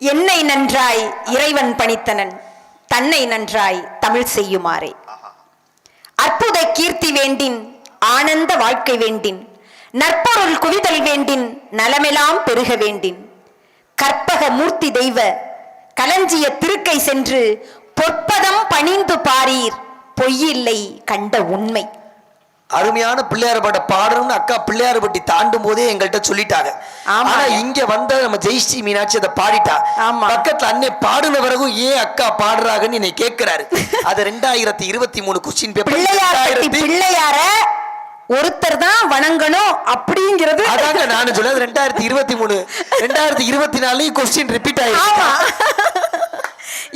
என்னை நன்றாய் இறைவன் பணித்தனன் தன்னை நன்றாய் தமிழ் செய்யுமாறே. அற்புத கீர்த்தி வேண்டின் ஆனந்த வாழ்க்கை வேண்டின் நற்பொருள் குவிதல் வேண்டின் நலமெலாம் பெருக வேண்டின். கற்பக மூர்த்தி தெய்வ களஞ்சிய திருக்கை சென்று பொற்பதம் பணிந்து பாரீர் பொய்யில்லை கண்ட உண்மை. அருமையான பிள்ளையார் பாட்ட பாடணும்னு அக்கா பிள்ளையார் பட்டி தாண்டும் போதே எங்கள்கிட்ட சொல்லிட்டாங்க. ஆனா இங்க வந்த நம்ம ஜெயஸ்ரீ மீனாட்சி அதை பாடிட்டா. பக்கத்துல அன்னை பாடின பிறகும் ஏன் அக்கா பாடுறாங்கன்னு என்னை கேட்கிறாரு. அது ரெண்டாயிரத்தி இருபத்தி மூணு கொஸ்டின் பேப்பர் பிள்ளையார் ஒருத்தர் தான் வணங்கணும் அப்படிங்கிறது. அதாங்க நானும் சொல்ல ரெண்டாயிரத்தி இருபத்தி மூணு. ரெண்டாயிரத்தி இருபத்தி நாலுலயும் கொஸ்டின் ரிப்பீட் ஆயிடுச்சு.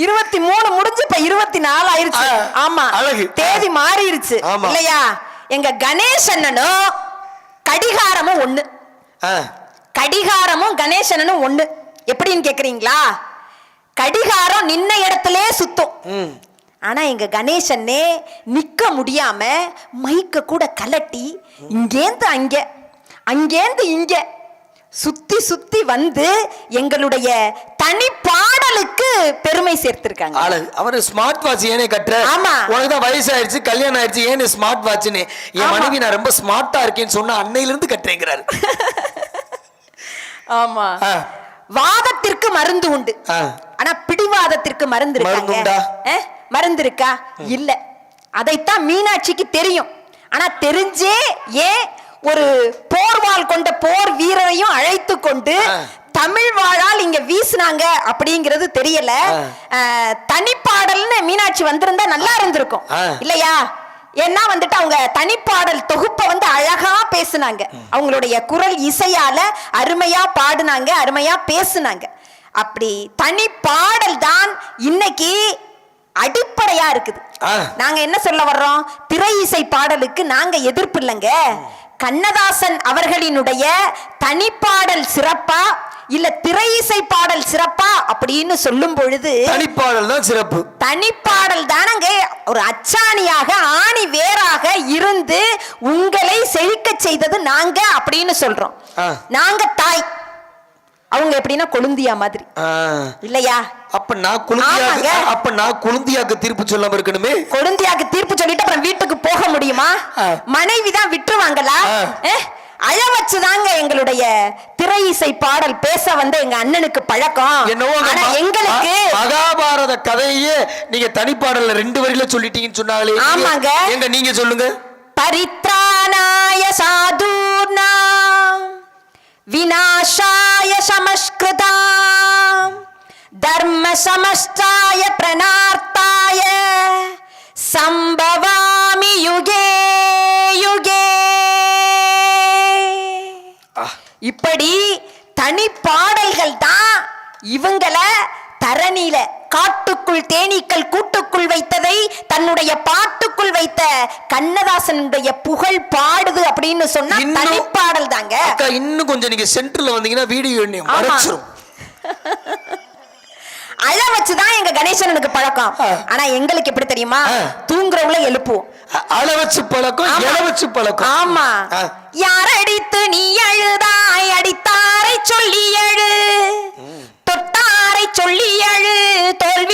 இருபத்தி மூணு முடிஞ்சு இப்ப இருபத்தி நாலு ஆயிருச்சு ஆமா. அழகு. தேதி மாறிடுச்சு. இல்லையா? எங்க கணேசனும் கடிகாரமும் ஒண்ணு. கடிகாரமும் கணேசனும் ஒண்ணு. எப்படின்னு கேக்குறீங்களா? கடிகாரம் நின்ன இடத்திலே சுத்தும். ஆனா எங்க கணேசனே நிக்க முடியாம மைக்க கூட கலட்டி இங்கேந்து அங்க அங்கேந்து இங்க சுத்தி சுத்தி வந்து எங்களுடைய தனி பாடலுக்கு பெருமை சேர்த்திருக்காங்க. அழகு அவரு ஸ்மார்ட் வாட்ச் ஏனே கட்டுற? ஆமா. உனக்கு தான் வயசாயிருச்சு கல்யாணம் ஆயிடுச்சு ஏன் ஸ்மார்ட் வாட்ச்னு என். மனைவி நான் ரொம்ப ஸ்மார்ட்டா இருக்கேன்னு சொன்ன அன்னையில இருந்து கட்டுறேங்கிறாரு. ஆமா. வாதத்திற்கு மருந்து உண்டு. ஆனா பிடிவாதத்திற்கு மருந்து இருக்காங்க. மருந்து இருக்கா? இல்ல. அதைத்தான் மீனாட்சிக்கு தெரியும். ஆனா தெரிஞ்சே ஏன் ஒரு போர்வாள் கொண்ட போர் வீரரையும் அழைத்து கொண்டு. தமிழ் வாழால் இங்க வீசுனாங்க அப்படிங்கிறது தெரியல. தனிப்பாடல்னு மீனாட்சி வந்திருந்தா நல்லா இருந்திருக்கும். இல்லையா? ஏன்னா வந்துட்டு அவங்க தனிப்பாடல் தொகுப்பை வந்து அழகா பேசுனாங்க. அவங்களுடைய குரல் இசையால அருமையா பாடுனாங்க அருமையா பேசுனாங்க. அப்படி தனி பாடல் தான் இன்னைக்கு அடிப்படையா இருக்குது. நாங்க என்ன சொல்ல வர்றோம்? திரை இசை பாடலுக்கு நாங்க எதிர்ப்பு இல்லைங்க. கண்ணதாசன் அவர்களினுடைய தனிப்பாடல் சிறப்பா இல்ல திரை இசை பாடல் சிறப்பா அப்படின்னு சொல்லும் பொழுது தனிப்பாடல் தான் சிறப்பு. தனிப்பாடல் தானங்க. ஒரு அச்சாணியாக ஆணி வேறாக இருந்து உங்களை செழிக்க செய்தது நாங்க அப்படின்னு சொல்றோம். நாங்க தாய். அவங்க எப்படின்னா கொழுந்தியா மாதிரி. இல்லையா? அப்ப நான் குழுந்தியாக்கு ஆமாங்க. அப்ப நான் குழுந்தியாக்கு தீர்ப்பு சொல்லாம இருக்கணுமே? கொழுந்தியாக்கு தீர்ப்பு சொல்லிட்டு அப்புறம் வீட்டுக்கு போக முடியுமா. மனைவி தான் விட்டுருவாங்களா? அழ வச்சுதாங்க எங்களுடைய திரை இசை பாடல் பேச வந்த எங்க அண்ணனுக்கு பழக்கம். ஆனா எங்களுக்கு மகாபாரத கதையே நீங்க தனிப்பாடல்ல ரெண்டு வரியில சொல்லிட்டீங்கன்னு சொன்னாங்களே ஆமாங்க. எங்க நீங்க சொல்லுங்க? பரித்ராணாய சாதூர்ணா விநாசாய சமஸ்கிருதா தர்ம சமஸ்டாய பிரணார்த்தாய சம்பவாமி யுகே. இப்படி தனி பாடல்கள் தான் இவங்கள தரணியில காட்டுக்குள் தேனீக்கள் கூட்டுக்குள் வைத்ததை தன்னுடைய பாட்டுக்குள் வைத்த கண்ணதாசனுடைய புகழ் பாடுது அப்படின்னு சொன்னா தனிப்பாடல் தாங்க இன்னும் கொஞ்சம் நீங்க சென்டர்ல வந்தீங்கன்னா வீடியோ. மறைச்சிரும் அழ வச்சுதான் எங்க கணேசனுக்கு பழக்கம். ஆனா எங்களுக்கு எப்படி தெரியுமா. தூங்குறவங்கள எழுப்புவோம் அ- அள வச்சு பழக்கம் ஆமா. இல வச்சு பழக்கம் ஆமா. யார் அடித்து நீ அழுதாய் அடித்தாரை சொல்லி அழு தொட்டாரை சொல்லி அழு தோல்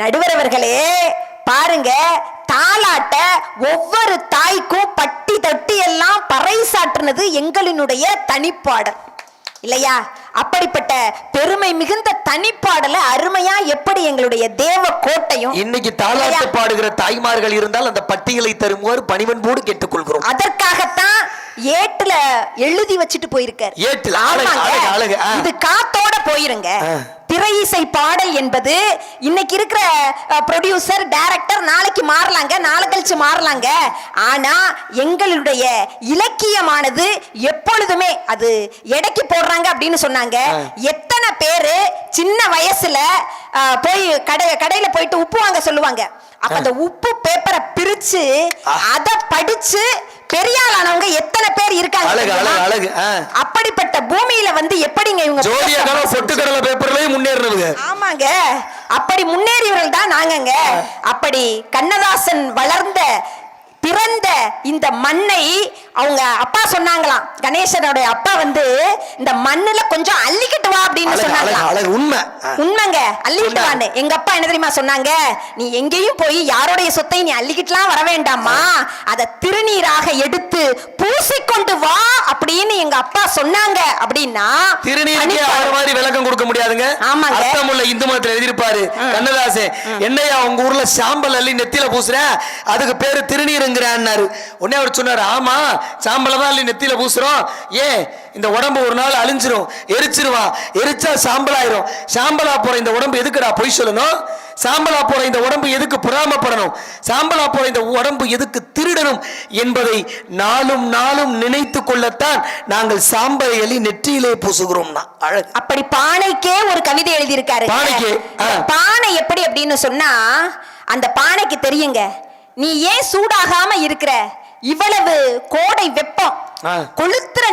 நடுவர் அவர்களே பாருங்க தாலாட்ட ஒவ்வொரு தாய்க்கும் பட்டி தட்டி எல்லாம் பறைசாற்றுனது எங்களினுடைய தனிப்பாடல். இல்லையா? அப்படிப்பட்ட பெருமை மிகுந்த தனிப்பாடலை அருமையா எப்படி எங்களுடைய தேவ கோட்டையும் இன்னைக்கு தாலாட்டு? பாடுகிற தாய்மார்கள் இருந்தால் அந்த பட்டியலை தருமாறு பணிவன்போடு கேட்டுக்கொள்கிறோம். அதற்காகத்தான் ஏட்டுல எழுதி வச்சுட்டு போயிருக்காரு. இது காத்தோட போயிருங்க. திரை இசை பாடல் என்பது இன்னைக்கு இருக்கிற ப்ரொடியூசர் டைரக்டர் நாளைக்கு மாறலாங்க நாளை கழிச்சு மாறலாங்க ஆனா எங்களுடைய இலக்கியமானது எப்பொழுதுமே அது எடைக்கு போடுறாங்க அப்படின்னு சொன்னாங்க. எத்தனை பேரு சின்ன வயசுல போய் கடை கடையில போயிட்டு உப்பு வாங்க சொல்லுவாங்க அப்ப அந்த உப்பு பேப்பரை பிரிச்சு. அத படிச்சு பெரியாளானவங்க எத்தனை பேர் இருக்காங்க அழகு? அழகு அழகு. அப்படிப்பட்ட பூமியில வந்து எப்படிங்க இவங்க ஜோதியா காலம் பொட்டு கடலை பேப்பர்லயும் முன்னேறினவங்க. ஆமாங்க. அப்படி முன்னேறியவர்கள் தான் நாங்கங்க. அப்படி கண்ணதாசன் வளர்ந்த பிறந்த இந்த மண்ணை அவங்க அப்பா சொன்னாங்களாம். கணேசனுடைய அப்பா வந்து இந்த மண்ணுல கொஞ்சம் அள்ளிக்கிட்டு அப்படின்னு அழகு உண்மை. உண்மைங்க. அள்ளிக்கிட்டு வான்னு எங்க அப்பா என்ன தெரியுமா சொன்னாங்க? நீ எங்கேயும் போய் யாருடைய சொத்தை நீ அள்ளிக்கிட்டுலாம் வர வேண்டாமா அத திருநீராக எடுத்து பூசிக்கொண்டு வா அப்படின்னு எங்க அப்பா சொன்னாங்க. அப்படின்னா திருநீருக்கே அவர் மாதிரி விளக்கம் கொடுக்க முடியாதுங்க. ஆமாங்க. அர்த்தமுள்ள இந்து மதத்துல எழுதியிருப்பாரு. கண்ணதாசன் என்னையா உங்க ஊர்ல சாம்பல் அள்ளி நெத்தியில பூசுற? அதுக்கு பேரு திருநீருங்கிறான்னாரு. உடனே அவர் சொன்னாரு ஆமா சாம்பலை தான் அள்ளி நெத்தியில பூசுறோம். ஏன்? இந்த உடம்பு ஒரு நாள் அழிஞ்சிரும் எரிச்சிருவான் எரிச்சா சாம்பலாயிரும். சாம்பலா போற இந்த உடம்பு எதுக்குடா பொய் சொல்லணும்? சாம்பலா போற இந்த உடம்பு எதுக்கு பொறாமப்படணும்? சாம்பலா போற இந்த உடம்பு எதுக்கு திருடணும் என்பதை நாளும் நாளும் நினைத்து கொள்ளத்தான் நாங்கள் சாம்பலை எலி நெற்றியிலே பூசுகிறோம்னா. அப்படி பானைக்கே ஒரு கவிதை எழுதியிருக்காரு. பானைக்கு. பானை எப்படி அப்படின்னு சொன்னா அந்த பானைக்கு தெரியுங்க. நீ ஏன் சூடாகாம இருக்கிற? இவ்வளவு கோடை வெப்பம் ஆ.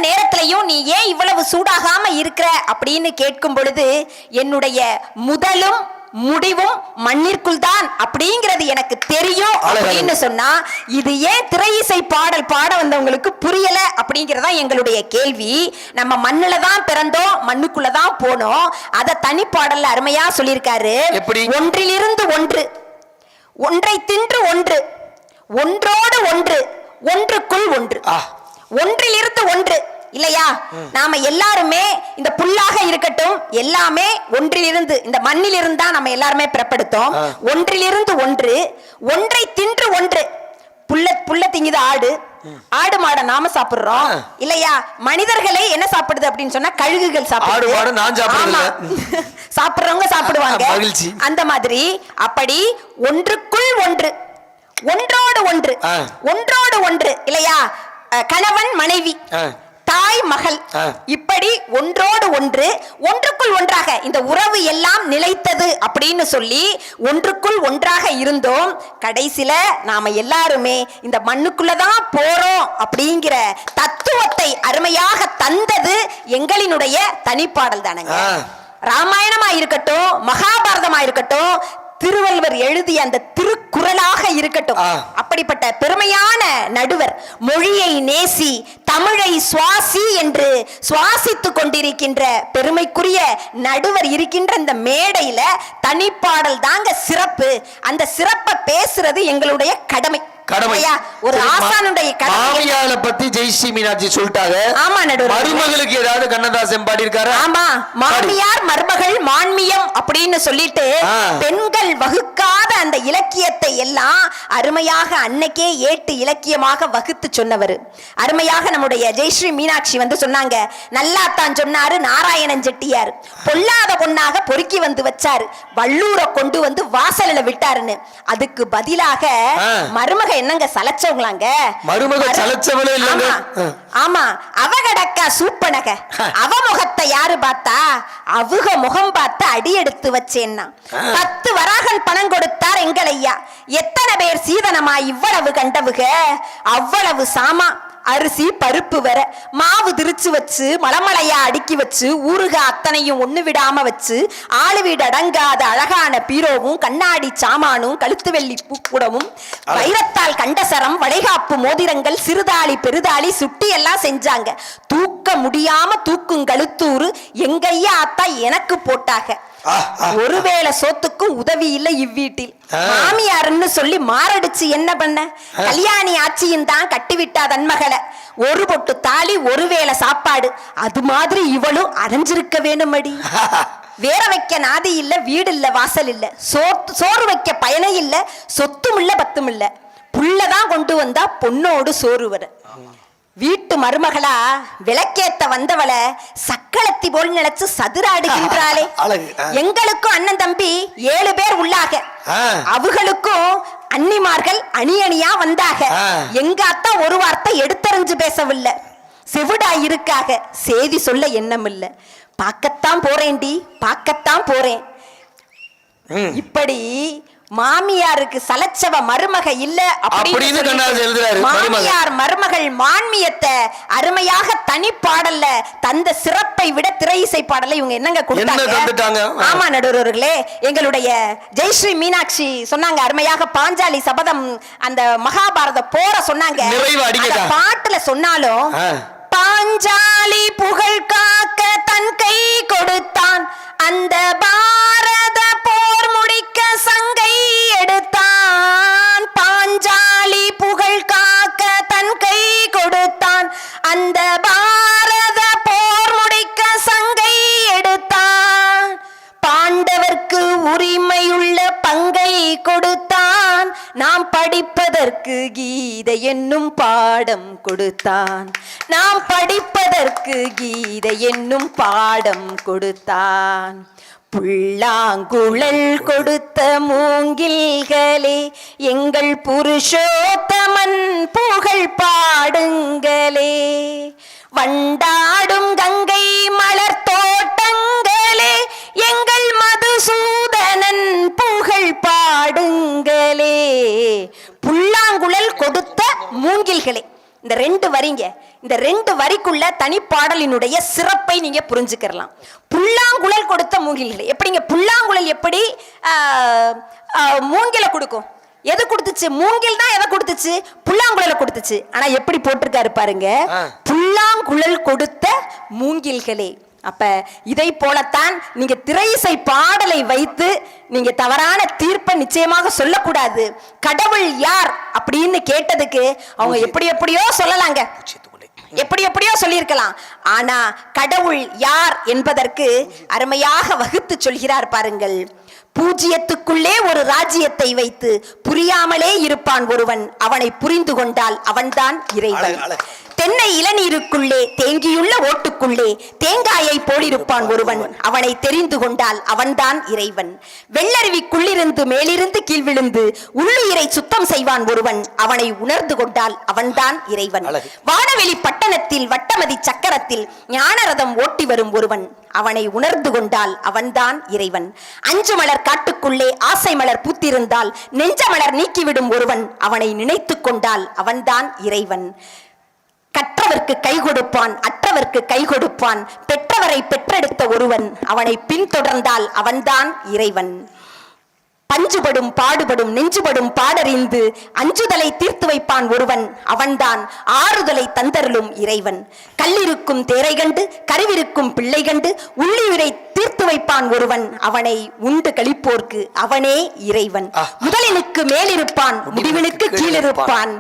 நேரத்திலையும் நீ ஏன் இவ்வளவு சூடாகாம இருக்கிற? அப்படின்னு கேட்கும் பொழுது என்னுடைய முதலும் முடிவும் மண்ணிற்குள் தான் அப்படிங்கிறது எனக்கு தெரியும் அப்படின்னு சொன்னா இது ஏன் திரை இசை பாடல் பாட வந்தவங்களுக்கு புரியல அப்படிங்கறதா எங்களுடைய கேள்வி. நம்ம மண்ணுல தான் பிறந்தோம் மண்ணுக்குள்ள தான் போனோம். அத தனி பாடல்ல அருமையா சொல்லியிருக்காரு? ஒன்றிலிருந்து ஒன்று. ஒன்றை தின்று ஒன்று. ஒன்றோடு ஒன்று. ஒன்றுக்குள் ஒன்று. ஒன்றிலிருந்து ஒன்று. இல்லையா? நாம எல்லாருமே இந்த புல்லாக இருக்கட்டும் எல்லாமே ஒன்றிலிருந்து இந்த மண்ணிலிருந்து தான் நம்ம எல்லாருமே பிறப்படுத்தோம். ஒன்றிலிருந்து ஒன்று ஒன்றை தின்று ஒன்று. புல்ல புல்ல திங்குது ஆடு. ஆடு மாடை நாம சாப்பிடுறோம். இல்லையா? மனிதர்களே என்ன சாப்பிடுது அப்படின்னு சொன்னா கழுகுகள் சாப்பிடுது. சாப்பிடுறவங்க சாப்பிடுவாங்க. அந்த மாதிரி அப்படி ஒன்றுக்குள் ஒன்று. ஒன்றோடு ஒன்று. ஒன்றோடு ஒன்று. இல்லையா? கணவன் மனைவி. தாய் மகள். இப்படி ஒன்றோடு ஒன்று ஒன்றுக்குள் ஒன்றாக இந்த உறவு எல்லாம் நிலைத்தது அப்படின்னு சொல்லி ஒன்றுக்குள் ஒன்றாக இருந்தோம் கடைசியில நாம எல்லாருமே இந்த மண்ணுக்குள்ளதான் போறோம் அப்படிங்கிற தத்துவத்தை அருமையாக தந்தது எங்களினுடைய தனிப்பாடல் தானங்க. ராமாயணமா இருக்கட்டும் மகாபாரதமா இருக்கட்டும் திருவள்ளுவர் எழுதிய அந்த திருக்குறளாக இருக்கட்டும். அப்படிப்பட்ட பெருமையான நடுவர் மொழியை நேசி தமிழை சுவாசி என்று சுவாசித்துக் கொண்டிருக்கின்ற பெருமைக்குரிய நடுவர் இருக்கின்ற இந்த மேடையில தனிப்பாடல் தாங்க சிறப்பு. அந்த சிறப்பை பேசுறது எங்களுடைய கடமை. கடமை? ஒரு ஆசானுடைய மாமியாரை பத்தி ஜெய்ஸ்ரீ மீனாட்சி சொல்லிட்டாங்க. ஆமா நடுவர். மருமகளுக்கு ஏதாவது கண்ணதாசன் பாடி இருக்காரா? ஆமா. மாமியார் மருமகள் மான்மியம் அப்படின்னு சொல்லிட்டு. பெண்கள் வகுக்காத அந்த இலக்கியத்தை எல்லாம் அருமையாக அன்னைக்கே ஏட்டு இலக்கியமாக வகுத்து சொன்னவர். அருமையாக நம்முடைய ஜெயஸ்ரீ மீனாட்சி வந்து சொன்னாங்க. நல்லாத்தான் சொன்னாரு நாராயணன் செட்டியார். பொல்லாத பொண்ணாக பொறுக்கி வந்து வச்சாரு. வள்ளூரை கொண்டு வந்து வாசல்ல விட்டாருன்னு. அதுக்கு பதிலாக ஆ. என்னங்க சலைச்சவங்களாங்க மருமக மரு- சலைச்சவளே இல்லைங்க. ஆமா. ஆ. ஆமா அவ கடக்கா சூப்பனக அவ முகத்தை யாரு பார்த்தா அவுக முகம் பார்த்து அடி எடுத்து வச்சேன்னா. பத்து வராகன் பணம் கொடுத்தார் எங்கள் ஐயா எத்தனை பேர் சீதனமா இவ்வளவு கண்டவுக அவ்வளவு சாமா அரிசி பருப்பு வர மாவு திரிச்சு வச்சு மலமலையா அடுக்கி வச்சு ஊறுக அத்தனையும் ஒண்ணு விடாம வச்சு ஆளு வீடு அடங்காத அழகான பீரோவும் கண்ணாடி சாமானும் கழுத்து வெள்ளி பூக்கூடமும் வைரத்தால் கண்டசரம் வளைகாப்பு மோதிரங்கள் சிறுதாளி பெருதாளி சுட்டி எல்லாம் செஞ்சாங்க. தூக்க முடியாம தூக்கும் கழுத்தூரு எங்கையா அத்தா எனக்கு போட்டாங்க ஆ, ஆ. சோத்துக்கும் உதவி இல்லை இவ்வீட்டில். மாமியாருன்னு சொல்லி மாரடிச்சு என்ன பண்ண? கல்யாணி ஆட்சியும் தான் கட்டிவிட்டா தன்மகளை ஒரு பொட்டு தாலி ஒருவேளை சாப்பாடு. அது மாதிரி இவளும் அரைஞ்சிருக்க வேணுமடி. வேற வைக்க நாதி இல்ல வீடு இல்ல வாசல் இல்ல. சோறு வைக்க பயணம் இல்ல சொத்தும் இல்ல பத்தும் இல்ல. புள்ளதான் கொண்டு வந்தா பொண்ணோடு சோறு வர. வீட்டு மருமகளா விளக்கேத்த வந்தவளை சக்களத்தி போல் நினைச்சு சதுராடுகின்றாளே. எங்களுக்கும் அண்ணன் தம்பி ஏழு பேர் உள்ளாக. அவர்களுக்கும் அன்னிமார்கள் அணி அணியா வந்தாக. எங்க அத்தா ஒரு வார்த்தை எடுத்தறிஞ்சு பேசவில்லை செவிடா இருக்காக செய்தி சொல்ல எண்ணம் இல்ல பார்க்கத்தான் போறேன்டி பார்க்கத்தான் போறேன். இப்படி மாமியாருக்கு சலச்சவ மருமக இல்ல அப்படின்னு எழுதுறாரு. மாமியார் மருமகள் மான்மியத்தை அருமையாக தனி பாடல்ல தந்த சிறப்பை விட திரை இசை பாடல இவங்க என்னங்க? கொடுத்தாங்க ஆமா நடுவர்களே எங்களுடைய ஜெயஸ்ரீ மீனாட்சி சொன்னாங்க அருமையாக பாஞ்சாலி சபதம் அந்த மகாபாரத போற சொன்னாங்க பாட்டுல சொன்னாலும். பாஞ்சாலி புகழ் காக்க தன் கை கொடுத்தான் அந்த பாரத போர் முடிக்க சங்கை படிப்பதற்கு கீதை என்னும் பாடம் கொடுத்தான். நாம் படிப்பதற்கு கீதை என்னும் பாடம் கொடுத்தான். புல்லாங்குழல் கொடுத்த மூங்கில்களே எங்கள் புருஷோத்தமன் புகழ் பாடுங்களே. வண்டாடும் இந்த ரெண்டு வரிங்க இந்த ரெண்டு வரிக்குள்ள தனிப்பாடலினுடைய சிறப்பை நீங்க புரிஞ்சுக்கிறலாம். புல்லாங்குழல் கொடுத்த மூங்கில்களே. எப்படிங்க? புல்லாங்குழல் எப்படி மூங்கிலை கொடுக்கும்? எது கொடுத்துச்சு? மூங்கில் தான் எதை கொடுத்துச்சு? புல்லாங்குழலை கொடுத்துச்சு. ஆனா எப்படி போட்டிருக்காரு பாருங்க. புல்லாங்குழல் கொடுத்த மூங்கில்களே. அப்ப இதை போலத்தான் நீங்க திரையிசை பாடலை வைத்து நீங்க தவறான தீர்ப்பை நிச்சயமாக சொல்லக்கூடாது. கடவுள் யார் அப்படின்னு கேட்டதுக்கு அவங்க எப்படி எப்படியோ சொல்லலாங்க. எப்படி எப்படியோ சொல்லியிருக்கலாம். ஆனா கடவுள் யார் என்பதற்கு அருமையாக வகுத்து சொல்கிறார் பாருங்கள். பூஜ்யத்துக்குள்ளே ஒரு ராஜ்யத்தை வைத்து புரியாமலே இருப்பான் ஒருவன். அவனை புரிந்து கொண்டால் அவன்தான் இறைவன். தென்னை இளநீருக்குள்ளே தேங்கியுள்ள ஓட்டுக்குள்ளே தேங்காயை போலிருப்பான் ஒருவன். அவனை தெரிந்து கொண்டால் அவன்தான் இறைவன். வெள்ளருவிக்குள்ளிருந்து மேலிருந்து கீழ் விழுந்து உள்ளுயிரை சுத்தம் செய்வான் ஒருவன். அவனை உணர்ந்து கொண்டால் அவன்தான் இறைவன். வானவெளி பட்டணத்தில் வட்டமதி சக்கரத்தில் ஞானரதம் ஓட்டி வரும் ஒருவன். அவனை உணர்ந்து கொண்டால் அவன்தான் இறைவன். அஞ்சு மலர் காட்டுக்குள்ளே ஆசை மலர் பூத்திருந்தால் நெஞ்ச மலர் நீக்கிவிடும் ஒருவன். அவனை நினைத்துக் கொண்டால் அவன்தான் இறைவன். கற்றவர்க்கு கை கொடுப்பான் அற்றவர்க்கு கை கொடுப்பான் பெற்றவரை பெற்றெடுத்த ஒருவன் அவனை பின்தொடர்ந்தால் அவன்தான் இறைவன் பஞ்சுபடும் பாடுபடும் நெஞ்சுபடும் பாடறிந்து அஞ்சுதலை தீர்த்து வைப்பான் ஒருவன் அவன்தான் ஆறுதலை தந்தருளும் இறைவன் கல்லிருக்கும் தேரை கண்டு கருவிருக்கும் பிள்ளை கண்டு உள்ளியுரை தீர்த்து வைப்பான் ஒருவன் அவனை உண்டு கழிப்போர்க்கு அவனே இறைவன். முதலினுக்கு மேலிருப்பான் முடிவினுக்கு கீழிருப்பான்.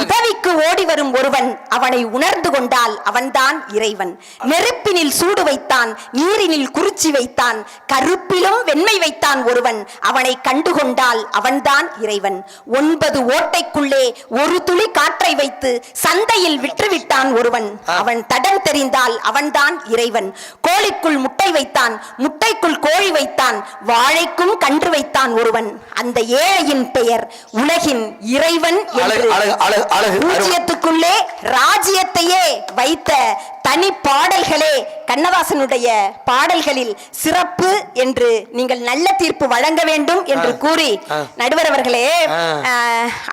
உதவிக்கு ஓடி வரும் ஒருவன் அவனை உணர்ந்து கொண்டால் அவன்தான் இறைவன். நெருப்பினில் சூடு வைத்தான் நீரினில் குறிச்சி வைத்தான் கருப்பிலும் வெண்மை வைத்தான் ஒருவன். அவனை கண்டுகொண்டால் அவன்தான் இறைவன். ஒன்பது ஓட்டைக்குள்ளே ஒரு துளி காற்றை வைத்து சந்தையில் விற்றுவிட்டான் ஒருவன். அவன் தடம் தெரிந்தால் அவன்தான் இறைவன். கோழிக்குள் முட்டை வைத்தான் முட்டைக்குள் கோழி வைத்தான் வாழைக்கும் கன்று வைத்தான் ஒருவன். அந்த ஏழையின் பெயர் உலகின் இறைவன் என்று. பூஜ்யத்துக்குள்ளே ராஜ்யத்தையே வைத்த தனி பாடல்களே கண்ணதாசனுடைய பாடல்களில் சிறப்பு என்று நீங்கள் நல்ல தீர்ப்பு வழங்க வேண்டும் என்று. கூறி. நடுவர் அவர்களே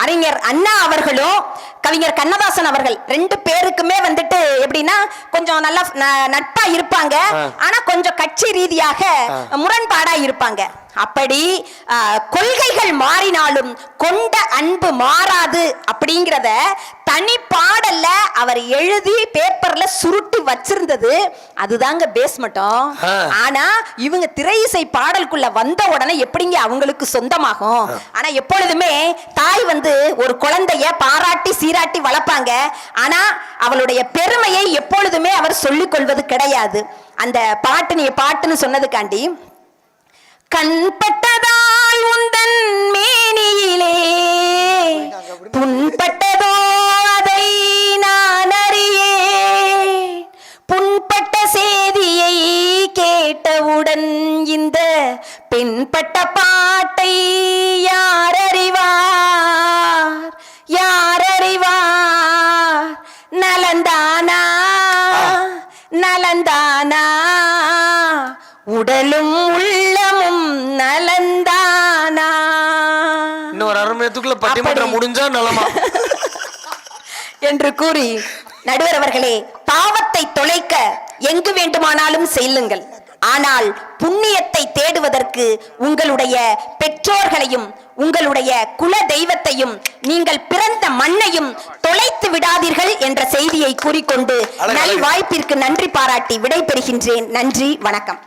அறிஞர் அண்ணா அவர்களும் கவிஞர் கண்ணதாசன் அவர்கள் ரெண்டு பேருக்குமே வந்துட்டு எப்படின்னா கொஞ்சம் நல்லா நட்பா இருப்பாங்க. ஆனா கொஞ்சம் கட்சி ரீதியாக முரண்பாடா இருப்பாங்க அப்படி கொள்கைகள் மாறினாலும் கொண்ட அன்பு மாறாது அப்படிங்கிறத தனி பாடல்ல அவர் எழுதி பேப்பர்ல சுருட்டி வச்சிருந்தது. அதுதாங்க பேஸ் மட்டும் ஆ. ஆனா இவங்க திரை இசை பாடலுக்குள்ள வந்த உடனே எப்படிங்க அவங்களுக்கு சொந்தமாகும்? ஆனா எப்பொழுதுமே தாய் வந்து ஒரு குழந்தைய பாராட்டி சீராட்டி வளர்ப்பாங்க. ஆனா அவளுடைய பெருமையை எப்பொழுதுமே அவர் சொல்லிக் கொள்வது கிடையாது. அந்த பாட்டு நீ பாட்டுன்னு சொன்னதுக்காண்டி കൺപെട്ട நீதிமன்றம் அப்படி. முடிஞ்சா நலமா என்று கூறி நடுவர் அவர்களே பாவத்தை தொலைக்க எங்கு வேண்டுமானாலும் செல்லுங்கள் ஆனால் புண்ணியத்தை தேடுவதற்கு உங்களுடைய பெற்றோர்களையும் உங்களுடைய குல தெய்வத்தையும் நீங்கள் பிறந்த மண்ணையும் தொலைத்து விடாதீர்கள் என்ற செய்தியை கூறிக்கொண்டு நல். வாய்ப்பிற்கு நன்றி பாராட்டி விடைபெறுகின்றேன் நன்றி வணக்கம்